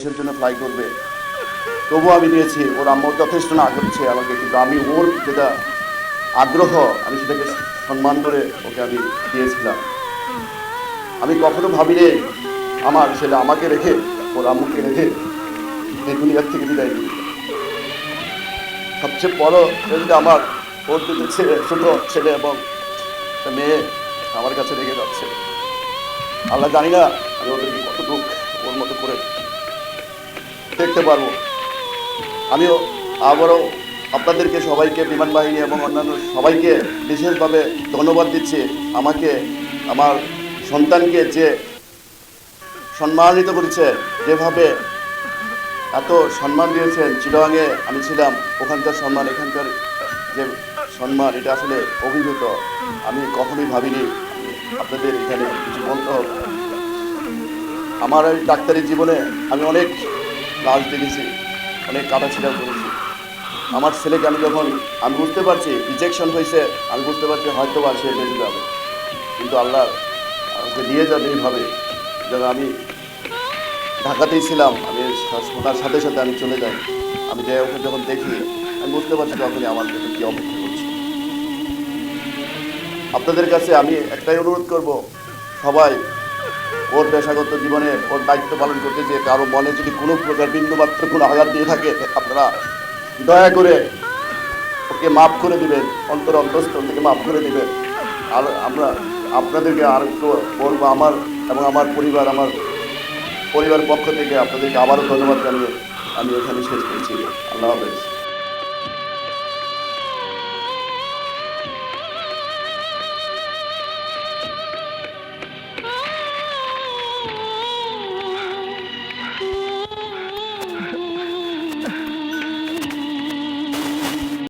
দেশের জন্য ফ্লাই করবে। তবুও আমি দিয়েছি ওর আম্মু যথেষ্ট না করছে আমাকে, কিন্তু আমি ওর যেটা আগ্রহ, আমি সেটাকে সম্মান করে ওকে আমি দিয়েছিলাম। আমি কখনো ভাবিনি আমার ছেলে আমাকে রেখে, ওর আম্মুকে রেখে এই দুনিয়ার থেকে বিদায় দিবে সবচেয়ে বড় যে আমার, ওর দুটো ছেলে, ছোট ছেলে এবং মেয়ে আমার কাছে রেখে যাচ্ছে। আল্লাহ জানি না আমি ওদেরকে কতটুকু ওর মতো করে দেখতে পারব। আমিও আবারও আপনাদেরকে সবাইকে, বিমান বাহিনী এবং অন্যান্য সবাইকে বিশেষভাবে ধন্যবাদ দিচ্ছি। আমাকে, আমার সন্তানকে যে সম্মানিত করেছে, যেভাবে এত সম্মান দিয়েছেন চিরঙে আমি ছিলাম, ওখানকার সম্মান, এখানকার যে সম্মান, এটা আসলে অভিভূত। আমি কখনোই ভাবিনি আপনাদের এখানে কিছু বলতে হবে। আমার ডাক্তারি জীবনে আমি অনেক লাশ দেখেছি, অনেক কাটাছিড়া করেছি। আমার ছেলেকে আমি যখন, আমি বুঝতে পারছি রিজেকশন হয়েছে, আমি বুঝতে পারছি হয়তো বা সে বেঁচে যাবে। কিন্তু আল্লাহ আমাকে নিয়ে যাবে এইভাবে, যেন আমি ঢাকাতেই ছিলাম, আমি শোনার সাথে সাথে আমি চলে যাই। আমি যাই ওকে যখন দেখি, আমি বুঝতে পারছি তখনই আমার জন্য কী অপেক্ষা করছে। আপনাদের কাছে আমি একটাই অনুরোধ করব, সবাই ওর পেশাগত জীবনে ওর দায়িত্ব পালন করতে যে কারও মনে যদি কোনো প্রকার বিন্দুমাত্র কোনো আঘাত দিয়ে থাকে, আপনারা দয়া করে ওকে মাফ করে দিবেন, অন্তর অন্তঃস্থল থেকে মাফ করে দিবেন। আর আমরা, আপনাদেরকে আর একটু বলব, আমার এবং আমার পরিবার আমার পরিবার পক্ষ থেকে আপনাদেরকে আবারও ধন্যবাদ জানিয়ে আমি এখানে শেষ করছি। আল্লাহ হাফেজ।